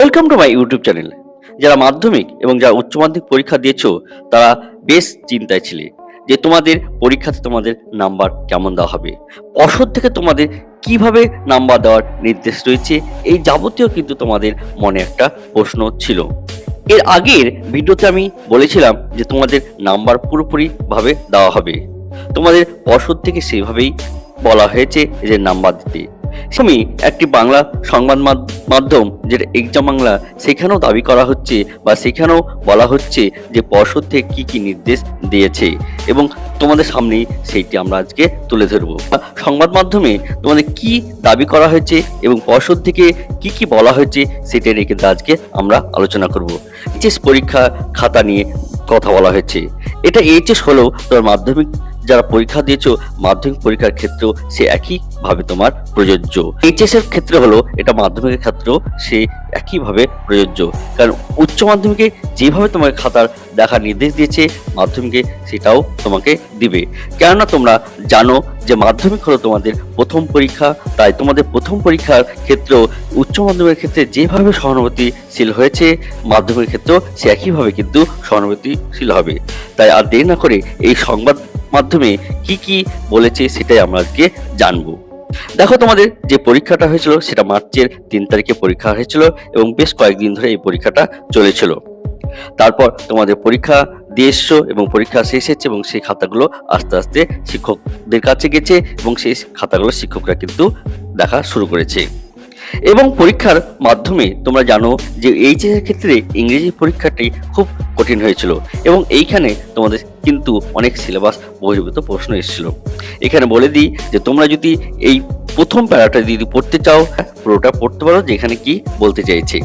Welcome to my YouTube channel যারা মাধ্যমিক এবং যারা উচ্চ মাধ্যমিক পরীক্ষা দিয়েছ, তারা বেশ চিন্তায় ছিলে যে তোমাদের পরীক্ষাতে তোমাদের নাম্বার কেমন দেওয়া হবে। পর্ষদ থেকে তোমাদের কীভাবে নাম্বার দেওয়ার নির্দেশ রয়েছে, এই যাবতীয় কিন্তু তোমাদের মনে একটা প্রশ্ন ছিল। এর আগের ভিডিওতে আমি বলেছিলাম যে তোমাদের নাম্বার পুরোপুরিভাবে দেওয়া হবে। তোমাদের পর্ষদ থেকে সেভাবেই বলা হয়েছে যে নাম্বার দিতে। আমি একটি বাংলা সংবাদ মাধ- মাধ্যম যেটা এক্সাম বাংলা, সেখানেও দাবি করা হচ্ছে বা সেখানেও বলা হচ্ছে যে পর্ষদ থেকে কী কী নির্দেশ দিয়েছে এবং তোমাদের সামনেই সেইটি আমরা আজকে তুলে ধরবো। সংবাদ মাধ্যমে তোমাদের কি দাবি করা হয়েছে এবং পর্ষদ থেকে কি কি বলা হয়েছে সেটা রেখে আজকে আমরা আলোচনা করব। এইচএস পরীক্ষা খাতা নিয়ে কথা বলা হয়েছে। এটা এইচএস হলেও তোমার মাধ্যমিক যারা পরীক্ষা দিয়েছ, মাধ্যমিক পরীক্ষার ক্ষেত্রেও সে একইভাবে তোমার প্রযোজ্য। এইচএস এর ক্ষেত্রে হলো, এটা মাধ্যমিকের ক্ষেত্রেও সে একইভাবে প্রযোজ্য। কারণ উচ্চ মাধ্যমিকে যেভাবে তোমাকে খাতার দেখার নির্দেশ দিয়েছে, মাধ্যমিকে সেটাও তোমাকে দিবে। কেননা তোমরা জানো যে মাধ্যমিক হলো তোমাদের প্রথম পরীক্ষা, তাই তোমাদের প্রথম পরীক্ষার ক্ষেত্রেও উচ্চ মাধ্যমিকের ক্ষেত্রে যেভাবে সহানুভূতিশীল হয়েছে, মাধ্যমিকের ক্ষেত্রেও সে একইভাবে কিন্তু সহানুভূতিশীল হবে। তাই আর দেরি না করে এই সংবাদ মাধ্যমে কি কি বলেছে সেটাই আমরা আজকে জানব। দেখো তোমাদের যে পরীক্ষাটা হয়েছিল সেটা মার্চের তিন তারিখে পরীক্ষা হয়েছিল এবং বেশ কয়েকদিন ধরে এই পরীক্ষাটা চলেছিল। তারপর তোমাদের পরীক্ষা দিয়ে এসছো এবং পরীক্ষা শেষ হচ্ছে এবং সেই খাতাগুলো আস্তে আস্তে শিক্ষকদের কাছে গেছে এবং সেই খাতাগুলো শিক্ষকরা কিন্তু দেখা শুরু করেছে। এবং পরীক্ষার মাধ্যমে তোমরা জানো যে এইচএস এর ক্ষেত্রে ইংরেজি পরীক্ষাটি খুব কঠিন হয়েছিল এবং এইখানে তোমাদের কিন্তু অনেক সিলেবাস বহির্ভূত প্রশ্ন এসেছিল। এখানে বলে দিই যে তোমরা যদি এই প্রথম প্যারাটা যদি পড়তে চাও, পুরোটা পড়তে পারো যে এখানে কি বলতে চাইছে।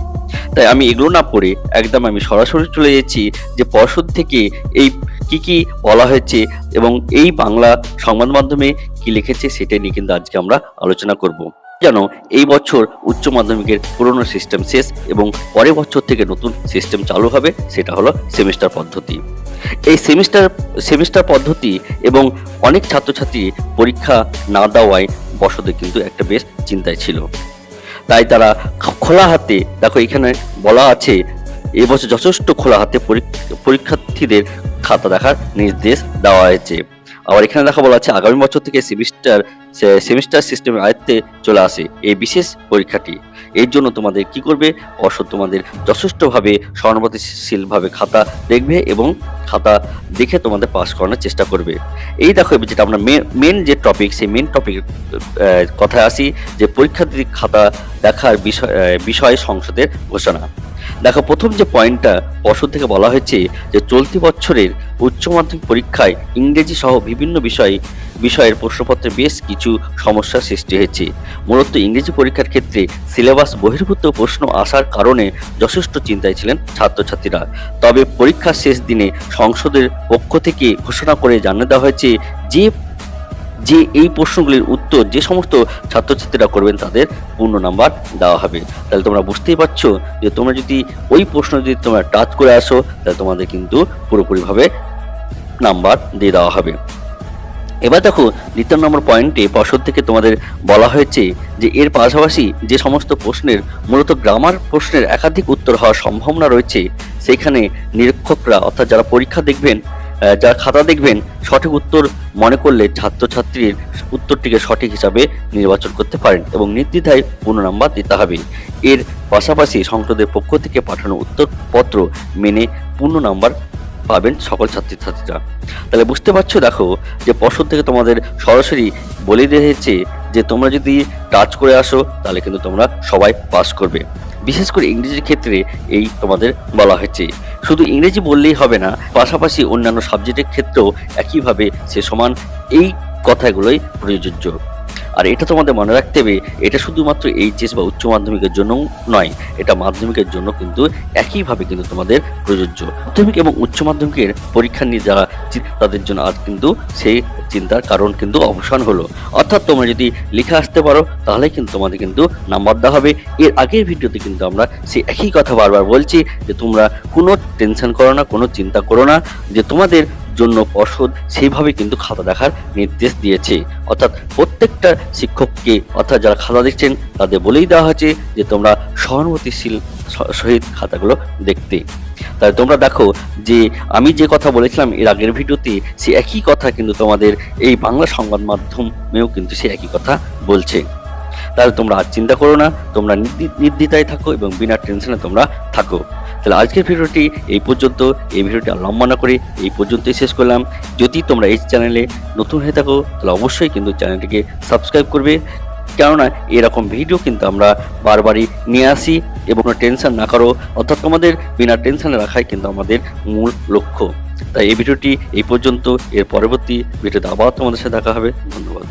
তাই আমি এগুলো না পড়ে একদম আমি সরাসরি চলে যাচ্ছি যে পর্ষদ থেকে এই কি কি বলা হয়েছে এবং এই বাংলা সংবাদ মাধ্যমে কি লিখেছে সেটা নিয়ে কিন্তু আজকে আমরা আলোচনা করব। জানো এই বছর উচ্চ মাধ্যমিকের পুরনো সিস্টেম শেষ এবং পরের বছর থেকে নতুন সিস্টেম চালু হবে, সেটা হলো সেমিস্টার পদ্ধতি। এই সেমিস্টার সেমিস্টার পদ্ধতি এবং অনেক ছাত্রছাত্রী পরীক্ষা না দেওয়ায় বসতে কিন্তু একটা বেশ চিন্তায় ছিল। তাই তারা খোলা হাতে, দেখো এখানে বলা আছে এবছর যথেষ্ট খোলা হাতে পরীক- পরীক্ষার্থীদের খাতা দেখার নির্দেশ দেওয়া হয়েছে। আবার এখানে দেখা বলা আছে, আগামী বছর থেকে সেমিস্টার সেমিস্টার সিস্টেমের আয়ত্তে চলে আসে এই বিশেষ পরীক্ষাটি। এর জন্য তোমাদের কি করবে? অর্ষদ তোমাদের যথেষ্টভাবে সহানুভূতিশীলভাবে খাতা দেখবে এবং খাতা দেখে তোমাদের পাস করানোর চেষ্টা করবে। এই দেখো যেটা আমরা মেন যে টপিক সেই মেন টপিক কথায় আসি যে পরীক্ষার্থী খাতা দেখার বিষয় বিষয়ে সংসদের ঘোষণা। দেখো, প্রথম যে পয়েন্টটা পর্ষদ থেকে বলা হয়েছে যে চলতি বছরের উচ্চ মাধ্যমিক পরীক্ষায় ইংরেজি সহ বিভিন্ন বিষয়, বিষয়ের প্রশ্নপত্রে বেশ কিছু সমস্যার সৃষ্টি হয়েছে। মূলত ইংরেজি পরীক্ষার ক্ষেত্রে সিলেবাস বহির্ভূত প্রশ্ন আসার কারণে যথেষ্ট চিন্তায় ছিলেন ছাত্রছাত্রীরা। তবে পরীক্ষার শেষ দিনে সংসদের পক্ষ থেকে ঘোষণা করে জানিয়ে দেওয়া হয়েছে যে যে এই প্রশ্নগুলির উত্তর যে সমস্ত ছাত্রছাত্রীরা করবেন তাদের পূর্ণ নাম্বার দেওয়া হবে। তাহলে তোমরা বুঝতেই পারছ যে তোমরা যদি ওই প্রশ্ন যদি তোমরা টাচ করে আসো, তাহলে তোমাদের কিন্তু পুরোপুরিভাবে নাম্বার দিয়ে দেওয়া হবে। এবার দেখো দ্বিতীয় নম্বর পয়েন্টে পর্ষদ থেকে তোমাদের বলা হয়েছে যে এর পাশাপাশি যে সমস্ত প্রশ্নের, মূলত গ্রামার প্রশ্নের একাধিক উত্তর হওয়ার সম্ভাবনা রয়েছে সেখানে নিরীক্ষকরা অর্থাৎ যারা পরীক্ষা দেখবেন যারা খাতা দেখবেন, সঠিক উত্তর মনে করলে ছাত্রছাত্রীর উত্তরটিকে সঠিক হিসাবে নির্বাচন করতে পারেন এবং নির্দ্বিধায় পূর্ণ নাম্বার দিতে হবে। এর পাশাপাশি সংসদের পক্ষ থেকে পাঠানো উত্তরপত্র মেনে পূর্ণ নাম্বার পাবেন সকল ছাত্রছাত্রীরা। তাহলে বুঝতে পারছ দেখো যে পর্ষদ থেকে তোমাদের সরাসরি বলে দিয়েছে যে তোমরা যদি টাচ করে আসো, তাহলে কিন্তু তোমরা সবাই পাস করবে। বিশেষ করে ইংরেজির ক্ষেত্রে এই তোমাদের বলা হয়েছে। শুধু ইংরেজি বললেই হবে না, পাশাপাশি অন্যান্য সাবজেক্টের ক্ষেত্রেও একইভাবে সে সমান এই কথাগুলোই প্রযোজ্য। আর এটা তোমাদের মনে রাখতে হবে, এটা শুধুমাত্র এইচএস বা উচ্চ মাধ্যমিকের জন্য নয়, এটা মাধ্যমিকের জন্য কিন্তু একইভাবে কিন্তু তোমাদের প্রযোজ্য। মাধ্যমিক এবং উচ্চ মাধ্যমিকের পরীক্ষা নিয়ে যারা তাদের জন্য আজ কিন্তু সেই চিন্তার কারণ কিন্তু অবসান হলো। অর্থাৎ তোমরা যদি লিখে আসতে পারো, তাহলে কিন্তু তোমাদের কিন্তু নাম্বার দেওয়া হবে। এর আগের ভিডিওতে কিন্তু আমরা সেই একই কথা বারবার বলছি যে তোমরা কোনো টেনশন করো না, কোনো চিন্তা করো না যে তোমাদের জন্য পর্ষদ সেইভাবে কিন্তু খাতা দেখার নির্দেশ দিয়েছে। অর্থাৎ প্রত্যেকটা শিক্ষককে, অর্থাৎ যারা খাতা দেখছেন, তাদের বলেই দেওয়া হয়েছে যে তোমরা সহানুভূতিশীল সহিত খাতাগুলো দেখতে। তাই তোমরা দেখো যে আমি যে কথা বলেছিলাম এর আগের ভিডিওতে, সে একই কথা কিন্তু তোমাদের এই বাংলা সংবাদ মাধ্যমেও কিন্তু সে একই কথা বলছে। তাহলে তোমরা আর চিন্তা করো না, তোমরা নির্দি- নির্দ্বিধায় থাকো এবং বিনা টেনশনে তোমরা থাকো। তাহলে আজকের ভিডিওটি এই পর্যন্ত। এই ভিডিওটি লম্বা না করে এই পর্যন্তই শেষ করলাম। যদি তোমরা এই চ্যানেলে নতুন হয়ে থাকো, তাহলে অবশ্যই কিন্তু চ্যানেলটিকে সাবস্ক্রাইব করবে। কেননা এরকম ভিডিও কিন্তু আমরা বারবারই নিয়ে আসি এবং টেনশন না করো। অর্থাৎ তোমাদের বিনা টেনশনে রাখাই কিন্তু আমাদের মূল লক্ষ্য। তাই এই ভিডিওটি এই পর্যন্ত। এর পরবর্তী ভিডিওতে আবার তোমাদের সাথে দেখা হবে। ধন্যবাদ।